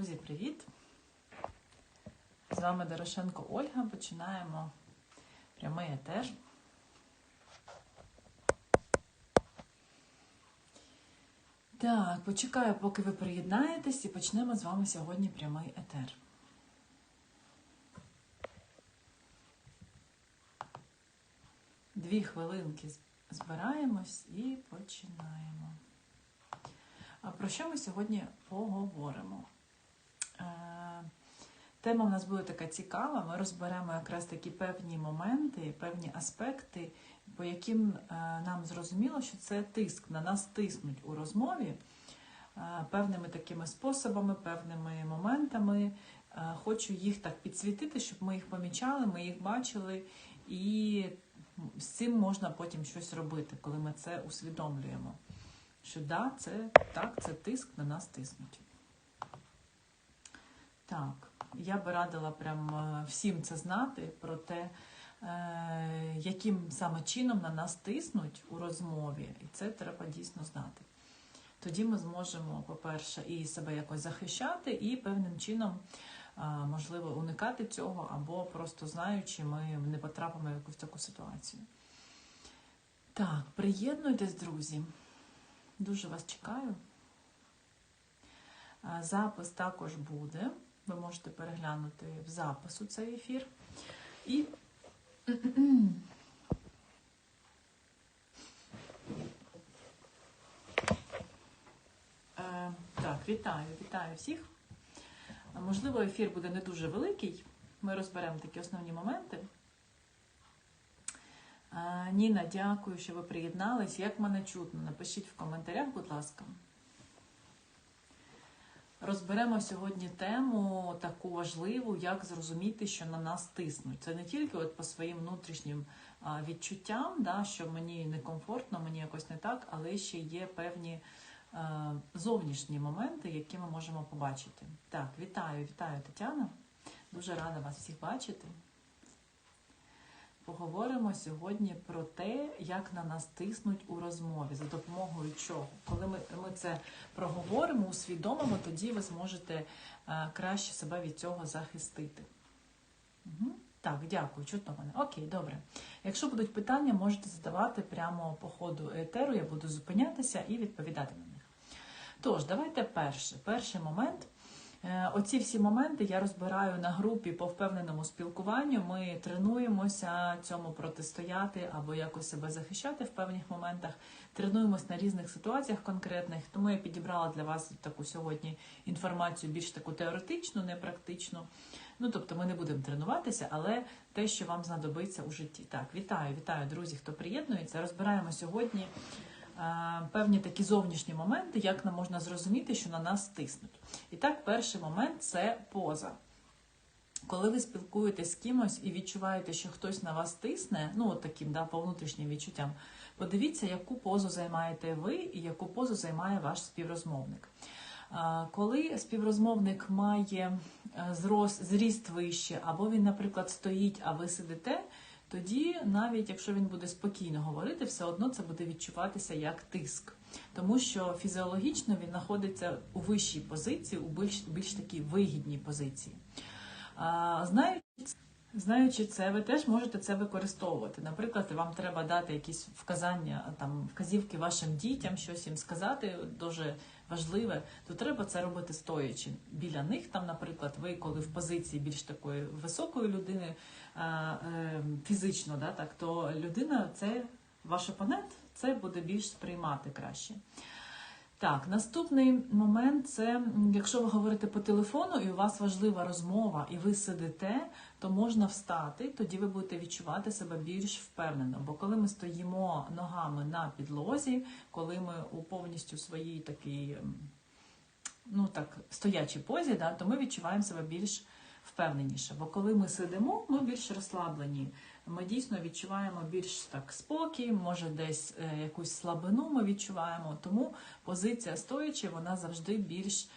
Друзі, привіт! З вами Дорошенко Ольга. Починаємо прямий етер. Так, почекаю, поки ви приєднаєтесь, і почнемо з вами сьогодні прямий етер. Дві хвилинки збираємось і починаємо. А про що ми сьогодні поговоримо? Е, Тема в нас буде така цікава. Ми розберемо якраз такі певні моменти, певні аспекти, по яким е, нам зрозуміло, що це тиск, на нас тиснуть у розмові е, певними такими способами, певними моментами. Хочу їх так підсвітити, щоб ми їх помічали, ми їх бачили, і з цим можна потім щось робити, коли ми це усвідомлюємо що да, це так, це тиск на нас тиснуть. Так, я би радила прям е, всім це знати про те, е, яким саме чином на нас тиснуть у розмові, і це треба дійсно знати. Тоді ми зможемо, по-перше, і себе якось захищати, і певним чином, е, можливо, уникати цього, або просто знаючи, ми не потрапимо в якусь таку ситуацію. Так, приєднуйтесь, друзі. Дуже вас чекаю. Запис також буде. Ви можете переглянути в запису цей ефір. І е, так, вітаю, вітаю всіх. Можливо, ефір буде не дуже великий. Ми розберемо такі основні моменти. Ніна, дякую, що ви приєднались. Як мене чутно? Напишіть в коментарях, будь ласка. Розберемо сьогодні тему таку важливу, як зрозуміти, що на нас тиснуть. Це не тільки от по своїм внутрішнім відчуттям, да, що мені некомфортно, мені якось не так, але ще є певні зовнішні моменти, які ми можемо побачити. Так, вітаю, вітаю, Тетяна. Дуже рада вас всіх бачити поговоримо сьогодні про те, як на нас тиснуть у розмові, за допомогою чого. Коли ми ми це проговоримо, усвідомимо, тоді ви зможете е, краще себе від цього захистити. Угу. Так, дякую, чутно мене. Окей, добре. Якщо будуть питання, можете задавати прямо по ходу етеру, я буду зупинятися і відповідати на них. Тож, давайте перше. Перший момент. Е, оці всі моменти я розбираю на групі по впевненому спілкуванню. Ми тренуємося цьому протистояти або якось себе захищати в певних моментах. Тренуємось на різних ситуаціях конкретних. Тому я підібрала для вас таку сьогодні інформацію більш таку теоретичну, не практичну. Ну, тобто ми не будемо тренуватися, але те, що вам знадобиться у житті. Так, вітаю, вітаю, друзі, хто приєднується. Розбираємо сьогодні певні такі зовнішні моменти, як нам можна зрозуміти, що на нас тиснуть. І так, перший момент це поза. Коли ви спілкуєтесь з кимось і відчуваєте, що хтось на вас тисне, ну от таким да, по внутрішнім відчуттям, подивіться, яку позу займаєте ви і яку позу займає ваш співрозмовник. Коли співрозмовник має е, зріст вище, або він, наприклад, стоїть, а ви сидите, тоді, навіть якщо він буде спокійно говорити, все одно це буде відчуватися як тиск, тому що фізіологічно він знаходиться у вищій позиції, у більш більш такій вигідній позиції. А, знаючи, знаючи це, ви теж можете це використовувати. Наприклад, вам треба дати якісь вказання, там вказівки вашим дітям, щось їм сказати дуже важливе, то треба це робити стоячи біля них. Там, наприклад, ви коли в позиції більш такої високої людини. Е, фізично, да, так, то людина, це ваш опонент, це буде більш сприймати краще. Так, наступний момент це якщо ви говорите по телефону, і у вас важлива розмова, і ви сидите, то можна встати, тоді ви будете відчувати себе більш впевнено. Бо коли ми стоїмо ногами на підлозі, коли ми у повністю своїй такій, ну так, стоячій позі, да, то ми відчуваємо себе більш впевненіше. Бо коли ми сидимо, ми більш розслаблені. Ми дійсно відчуваємо більш так спокій, може десь е, якусь слабину ми відчуваємо. Тому позиція стоячи, вона завжди більш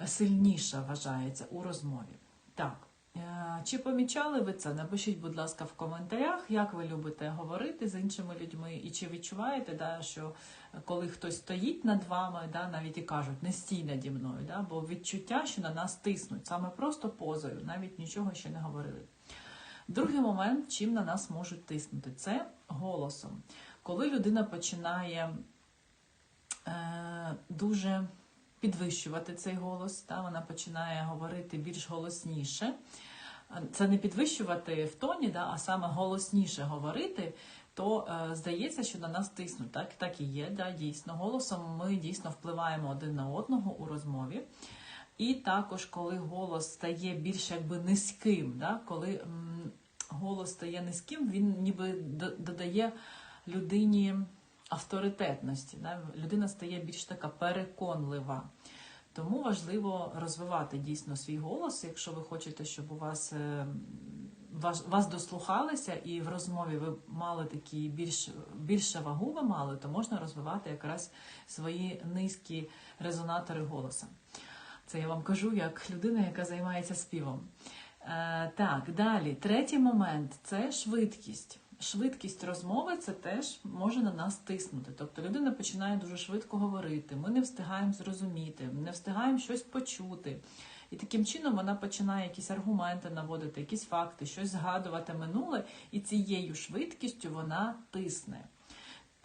е, сильніша вважається у розмові. Так, Е, Чи помічали ви це? Напишіть, будь ласка, в коментарях, як ви любите говорити з іншими людьми, і чи відчуваєте, да, що коли хтось стоїть над вами, да, навіть і кажуть, не стій наді мною, да, бо відчуття, що на нас тиснуть, саме просто позою, навіть нічого ще не говорили. Другий момент, чим на нас можуть тиснути, це голосом. Коли людина починає е, дуже підвищувати цей голос, та, вона починає говорити більш голосніше. Це не підвищувати в тоні, да, а саме голосніше говорити, то е, здається, що на нас тиснуть. Так, так і є, да, дійсно. Голосом ми дійсно впливаємо один на одного у розмові. І також, коли голос стає більш якби низьким, да, коли голос стає низьким, він ніби додає людині авторитетності. Да? Людина стає більш така переконлива. Тому важливо розвивати дійсно свій голос, якщо ви хочете, щоб у вас е, вас, вас дослухалися і в розмові ви мали такі більш більше вагу, ви мали, то можна розвивати якраз свої низькі резонатори голоса. Це я вам кажу як людина, яка займається співом. Е, так, далі, третій момент це швидкість. Швидкість розмови це теж може на нас тиснути. Тобто людина починає дуже швидко говорити, ми не встигаємо зрозуміти, не встигаємо щось почути. І таким чином вона починає якісь аргументи наводити, якісь факти, щось згадувати минуле, і цією швидкістю вона тисне.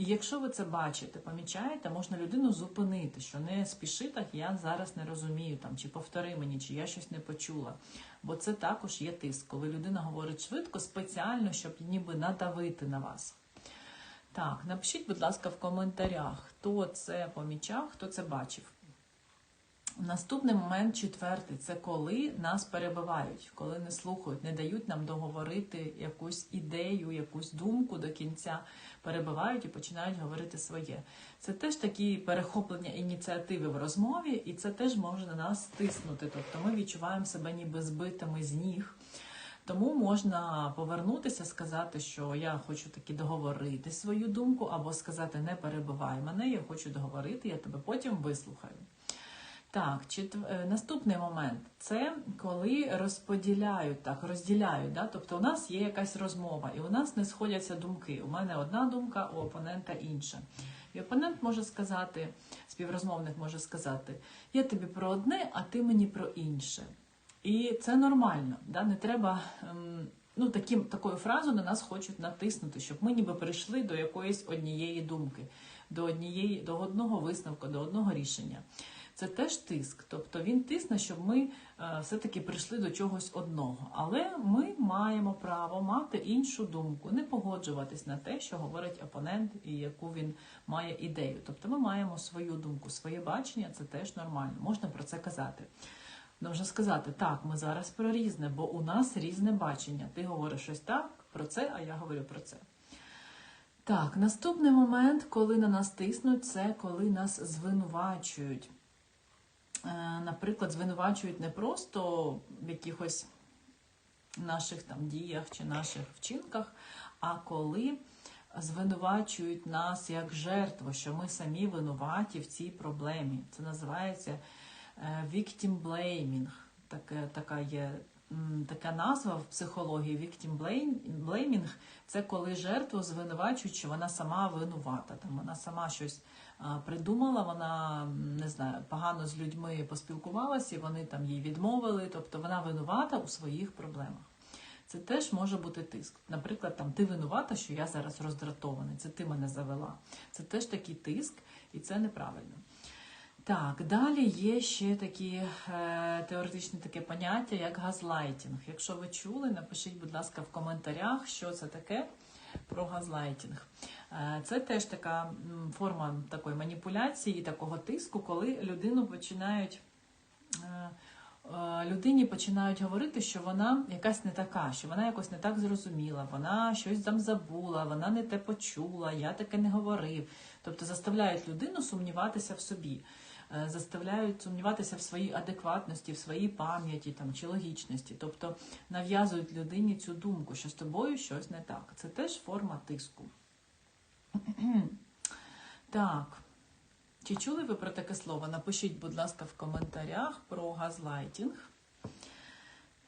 І якщо ви це бачите, помічаєте, можна людину зупинити, що не спіши так, я зараз не розумію, там, чи повтори мені, чи я щось не почула. Бо це також є тиск, коли людина говорить швидко, спеціально, щоб ніби надавити на вас. Так, напишіть, будь ласка, в коментарях, хто це помічав, хто це бачив. Наступний момент, четвертий, це коли нас перебивають, коли не слухають, не дають нам договорити якусь ідею, якусь думку до кінця, перебивають і починають говорити своє. Це теж такі перехоплення ініціативи в розмові, і це теж може на нас тиснути. Тобто ми відчуваємо себе ніби збитими з ніг. Тому можна повернутися, сказати, що я хочу таки договорити свою думку, або сказати не перебивай мене, я хочу договорити, я тебе потім вислухаю. Так, четв... е, наступний момент це коли розподіляють так, розділяють. Да? Тобто у нас є якась розмова, і у нас не сходяться думки. У мене одна думка, у опонента інша. І опонент може сказати, співрозмовник може сказати: я тобі про одне, а ти мені про інше. І це нормально. Да? Не треба. Ем... Ну, таким, такою фразою на нас хочуть натиснути, щоб ми ніби прийшли до якоїсь однієї думки, до однієї, до одного висновку, до одного рішення. Це теж тиск. Тобто він тисне, щоб ми е, все-таки прийшли до чогось одного. Але ми маємо право мати іншу думку, не погоджуватись на те, що говорить опонент і яку він має ідею. Тобто ми маємо свою думку, своє бачення, це теж нормально. Можна про це казати. Можна сказати, так, ми зараз про різне, бо у нас різне бачення. Ти говориш щось так про це, а я говорю про це. Так, наступний момент, коли на нас тиснуть, це коли нас звинувачують. Е, наприклад, звинувачують не просто в якихось наших там діях чи наших вчинках, а коли звинувачують нас як жертву, що ми самі винуваті в цій проблемі. Це називається е, victim blaming. Так, така є така назва в психології victim blaming – це коли жертву звинувачують, що вона сама винувата, там вона сама щось придумала, вона не знаю, погано з людьми поспілкувалася, вони там їй відмовили, тобто вона винувата у своїх проблемах. Це теж може бути тиск. Наприклад, там ти винувата, що я зараз роздратований, це ти мене завела. Це теж такий тиск, і це неправильно. Так, далі є ще такі е, теоретичне таке поняття, як газлайтінг. Якщо ви чули, напишіть, будь ласка, в коментарях, що це таке про газлайтінг. Е, це теж така форма такої маніпуляції, такого тиску, коли людину починають. Е, е, людині починають говорити, що вона якась не така, що вона якось не так зрозуміла, вона щось там забула, вона не те почула, я таке не говорив. Тобто заставляють людину сумніватися в собі, заставляють сумніватися в своїй адекватності, в своїй пам'яті там, чи логічності. Тобто нав'язують людині цю думку, що з тобою щось не так. Це теж форма тиску. Так. Чи чули ви про таке слово? Напишіть, будь ласка, в коментарях про газлайтінг.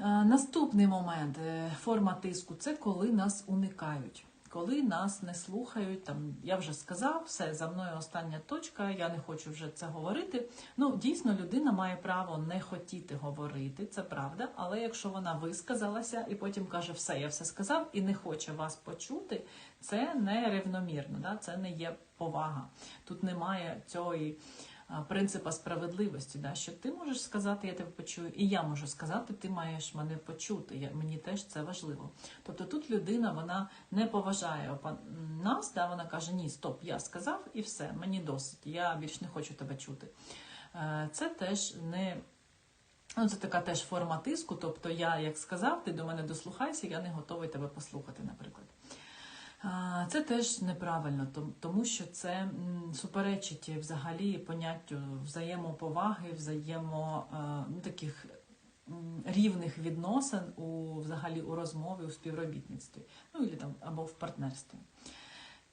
Е, Наступний момент е, форма тиску це коли нас уникають. Коли нас не слухають, там я вже сказав, все за мною остання точка, я не хочу вже це говорити. Ну дійсно, людина має право не хотіти говорити, це правда. Але якщо вона висказалася і потім каже, все, я все сказав і не хоче вас почути, це не рівномірно, да? це не є повага. Тут немає цієї принципа справедливості, да? що ти можеш сказати, я тебе почую, і я можу сказати, ти маєш мене почути. Мені теж це важливо. Тобто тут людина вона не поважає нас, да? вона каже, ні, стоп, я сказав і все, мені досить, я більш не хочу тебе чути. Е, Це теж не. Ну, це така теж форма тиску. Тобто, я як сказав, ти до мене дослухайся, я не готовий тебе послухати, наприклад. Це теж неправильно, тому що це суперечить взагалі поняттю взаємоповаги, взаємо е, ну, таких рівних відносин у взагалі у розмові, у співробітництві, ну і там або в партнерстві.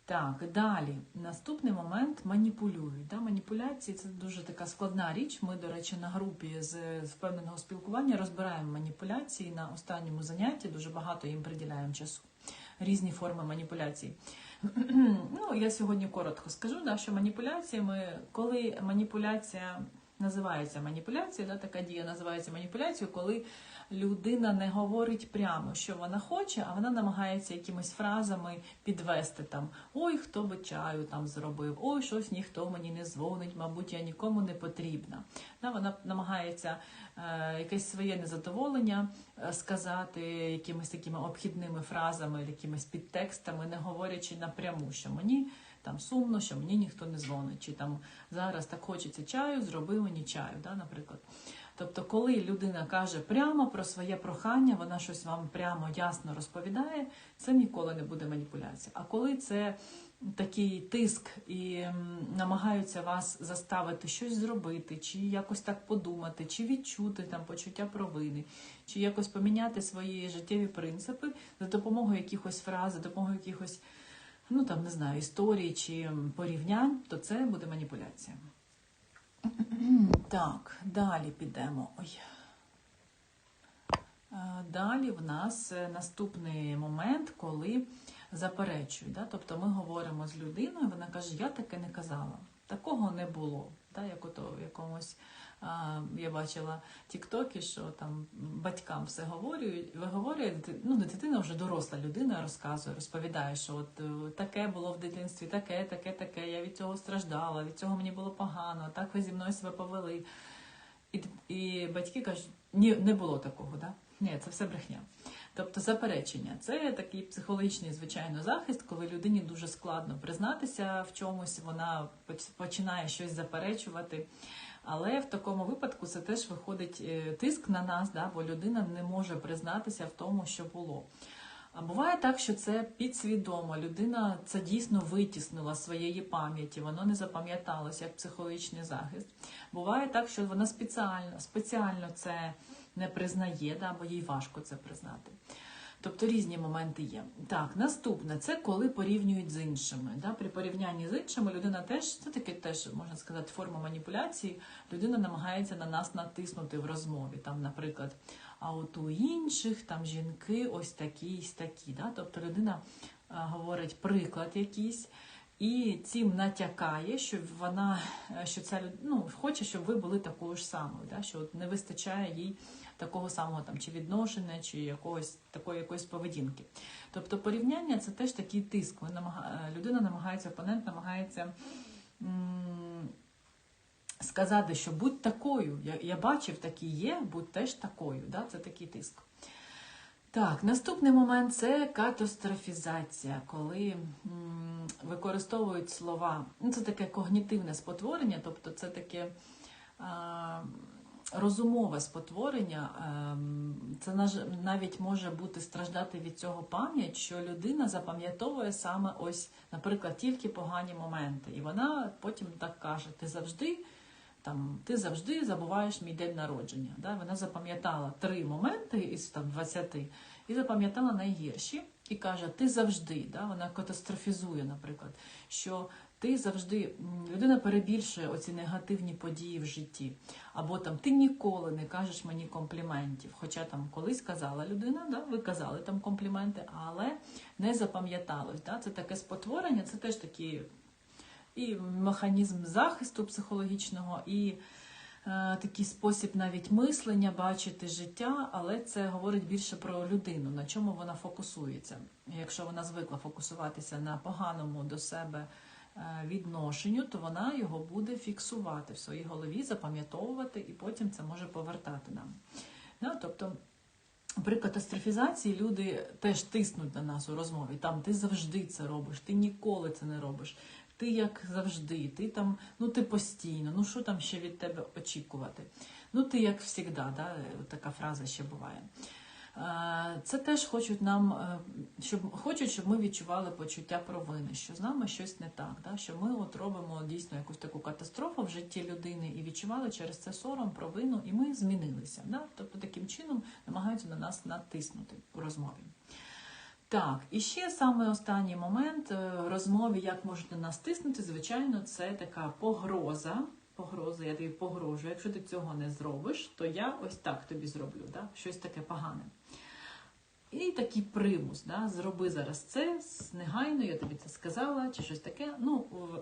Так, далі. Наступний момент маніпулюють. Да? Маніпуляції це дуже така складна річ. Ми, до речі, на групі з впевненого спілкування розбираємо маніпуляції на останньому занятті. Дуже багато їм приділяємо часу. Різні форми маніпуляцій. ну, я сьогодні коротко скажу, да, що маніпуляціями, коли маніпуляція називається маніпуляцією, да, така дія називається маніпуляцією, коли людина не говорить прямо, що вона хоче, а вона намагається якимись фразами підвести там ой, хто би чаю там зробив, ой, щось ніхто мені не дзвонить, мабуть, я нікому не потрібна. Да, вона намагається е, якесь своє незадоволення е, сказати якимись такими обхідними фразами, якимись підтекстами, не говорячи напряму, що мені там сумно, що мені ніхто не дзвонить, чи там зараз так хочеться чаю, зроби мені чаю, да, наприклад. Тобто, коли людина каже прямо про своє прохання, вона щось вам прямо ясно розповідає, це ніколи не буде маніпуляція. А коли це такий тиск і намагаються вас заставити щось зробити, чи якось так подумати, чи відчути там почуття провини, чи якось поміняти свої життєві принципи за допомогою якихось фраз, за допомогою якихось, ну там не знаю, історій чи порівнянь, то це буде маніпуляція. Так, далі підемо. Ой. Е, Далі в нас е, наступний момент, коли заперечують. Да? Тобто ми говоримо з людиною, вона каже, я таке не казала. Такого не було. Да? Як ото в якомусь я бачила тіктоки, що там батькам все говорять, виговорює, дити- ну, дитина вже доросла людина розказує, розповідає, що от е, таке було в дитинстві, таке, таке, таке, я від цього страждала, від цього мені було погано, так ви зі мною себе повели. І, і батьки кажуть, ні, не було такого, да? Ні, це все брехня. Тобто заперечення це такий психологічний, звичайно, захист, коли людині дуже складно признатися в чомусь, вона починає щось заперечувати. Але в такому випадку це теж виходить е, тиск на нас, да, бо людина не може признатися в тому, що було. А буває так, що це підсвідомо. Людина це дійсно витіснила своєї пам'яті, воно не запам'яталося як психологічний захист. Буває так, що вона спеціально, спеціально це не признає, да, бо їй важко це признати. Тобто різні моменти є. Так, наступне це коли порівнюють з іншими. Да? При порівнянні з іншими людина теж це таке теж можна сказати форма маніпуляції. Людина намагається на нас натиснути в розмові. Там, наприклад, а от у інших там жінки ось такі, ось такі. Да? Тобто людина а, говорить приклад якийсь. І цим натякає, що вона е, що ця ну, хоче, щоб ви були такою ж самою, да? що от не вистачає їй такого самого там чи відношення, чи якогось такої якоїсь поведінки. Тобто порівняння це теж такий тиск. Людина намагається, опонент намагається сказати, що будь такою. Я, я бачив, такі є, будь теж такою. Да? Це такий тиск. Так, наступний момент це катастрофізація, коли використовують слова. Ну, це таке когнітивне спотворення, тобто це таке а, розумове спотворення. ем, Це навіть може бути страждати від цього пам'ять, що людина запам'ятовує саме ось, наприклад, тільки погані моменти. І вона потім так каже: ти завжди. Там ти завжди забуваєш мій день народження. Да? Вона запам'ятала три моменти із там 20 і запам'ятала найгірші, і каже: Ти завжди, да? вона катастрофізує, наприклад, що ти завжди людина перебільшує оці негативні події в житті. Або там ти ніколи не кажеш мені компліментів. Хоча там колись казала людина, да, ви казали там компліменти, але не запам'яталось. Да? Це таке спотворення, це теж такий і механізм захисту психологічного, і е, такий спосіб навіть мислення, бачити життя, але це говорить більше про людину, на чому вона фокусується. Якщо вона звикла фокусуватися на поганому до себе відношенню, то вона його буде фіксувати в своїй голові, запам'ятовувати, і потім це може повертати нам. Да? Тобто при катастрофізації люди теж тиснуть на нас у розмові. Там ти завжди це робиш, ти ніколи це не робиш. Ти як завжди, ти там, ну ти постійно, ну що там ще від тебе очікувати? Ну ти як завжди, да? така фраза ще буває. Е, Це теж хочуть нам, е, щоб хочуть, щоб ми відчували почуття провини, що з нами щось не так, да? що ми от робимо дійсно якусь таку катастрофу в житті людини і відчували через це сором, провину, і ми змінилися. Да? Тобто таким чином намагаються на нас натиснути у розмові. Так, і ще саме останній момент е, розмові, як можете нас тиснути, звичайно, це така погроза. Погроза, я тобі погрожую. Якщо ти цього не зробиш, то я ось так тобі зроблю, да? щось таке погане. І такий примус, да? зроби зараз це негайно, я тобі це сказала, чи щось таке. Ну,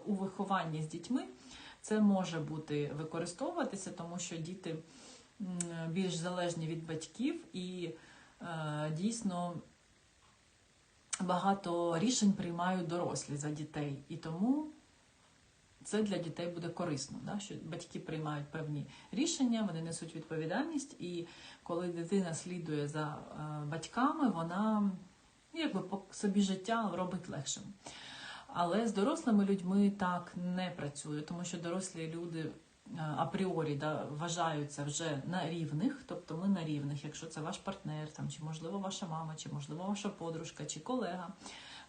у вихованні з дітьми це може бути використовуватися, тому що діти більш залежні від батьків і е, дійсно багато рішень приймають дорослі за дітей. І тому це для дітей буде корисно, да? що батьки приймають певні рішення, вони несуть відповідальність, і коли дитина слідує за е, батьками, вона ну, якби по собі життя робить легшим. Але з дорослими людьми так не працює, тому що дорослі люди е, апріорі да, вважаються вже на рівних, тобто ми на рівних, якщо це ваш партнер, там, чи можливо ваша мама, чи можливо ваша подружка, чи колега.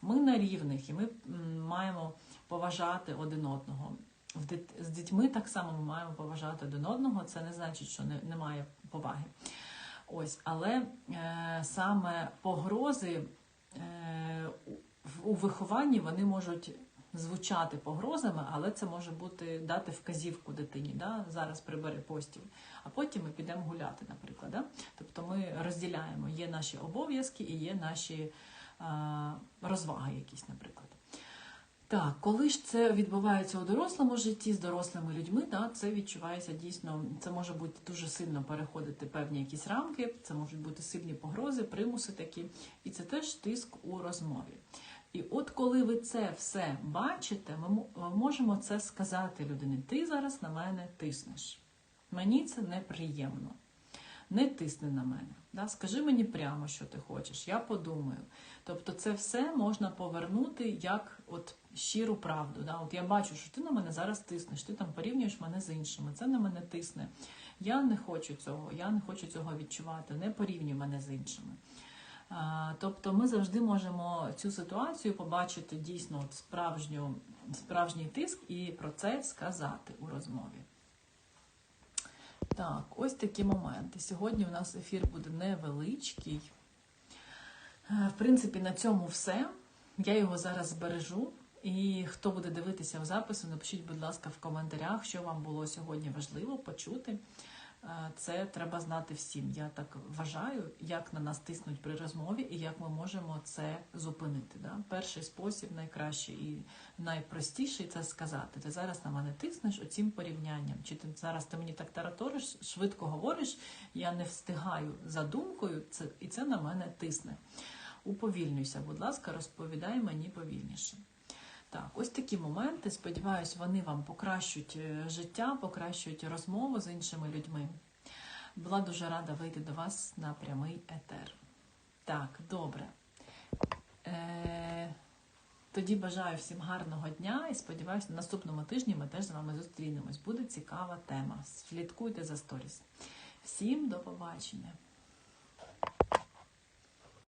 Ми на рівних і ми маємо поважати один одного. З дітьми так само ми маємо поважати один одного. Це не значить, що немає поваги. Ось, але е, саме погрози е, у- вихованні вони можуть звучати погрозами, але це може бути дати вказівку дитині. Да? Зараз прибери постіль, а потім ми підемо гуляти, наприклад. Да? Тобто ми розділяємо, є наші обов'язки і є наші розваги якісь, наприклад. Так, коли ж це відбувається у дорослому житті з дорослими людьми, да, це відчувається дійсно, це може бути дуже сильно переходити певні якісь рамки, це можуть бути сильні погрози, примуси такі, і це теж тиск у розмові. І от коли ви це все бачите, ми можемо це сказати людині. Ти зараз на мене тиснеш. Мені це неприємно. Не тисни на мене. Да? Скажи мені прямо, що ти хочеш, я подумаю. Тобто це все можна повернути як от щиру правду. Да? От я бачу, що ти на мене зараз тиснеш, ти там порівнюєш мене з іншими, це на мене тисне. Я не хочу цього, я не хочу цього відчувати, не порівнюй мене з іншими. Тобто ми завжди можемо цю ситуацію побачити дійсно справжню, справжній тиск і про це сказати у розмові. Так, ось такі моменти. Сьогодні у нас ефір буде невеличкий. Е, В принципі, на цьому все. Я його зараз збережу. І хто буде дивитися в запису, напишіть, будь ласка, в коментарях, що вам було сьогодні важливо почути. Е, Це треба знати всім. Я так вважаю, як на нас тиснуть при розмові і як ми можемо це зупинити. Да? Перший спосіб, найкращий і найпростіший це сказати. Ти зараз на мене тиснеш оцім порівнянням. Чи ти зараз ти мені так тараториш, швидко говориш, я не встигаю за думкою, це, і це на мене тисне. Уповільнюйся, будь ласка, розповідай мені повільніше. Так, ось такі моменти. Сподіваюсь, вони вам покращують е, життя, покращують розмову з іншими людьми. Була дуже рада вийти до вас на прямий етер. Так, добре. Е, тоді бажаю всім гарного дня і сподіваюся, на наступному тижні ми теж з вами зустрінемось. Буде цікава тема. Слідкуйте за сторіс. Всім до побачення!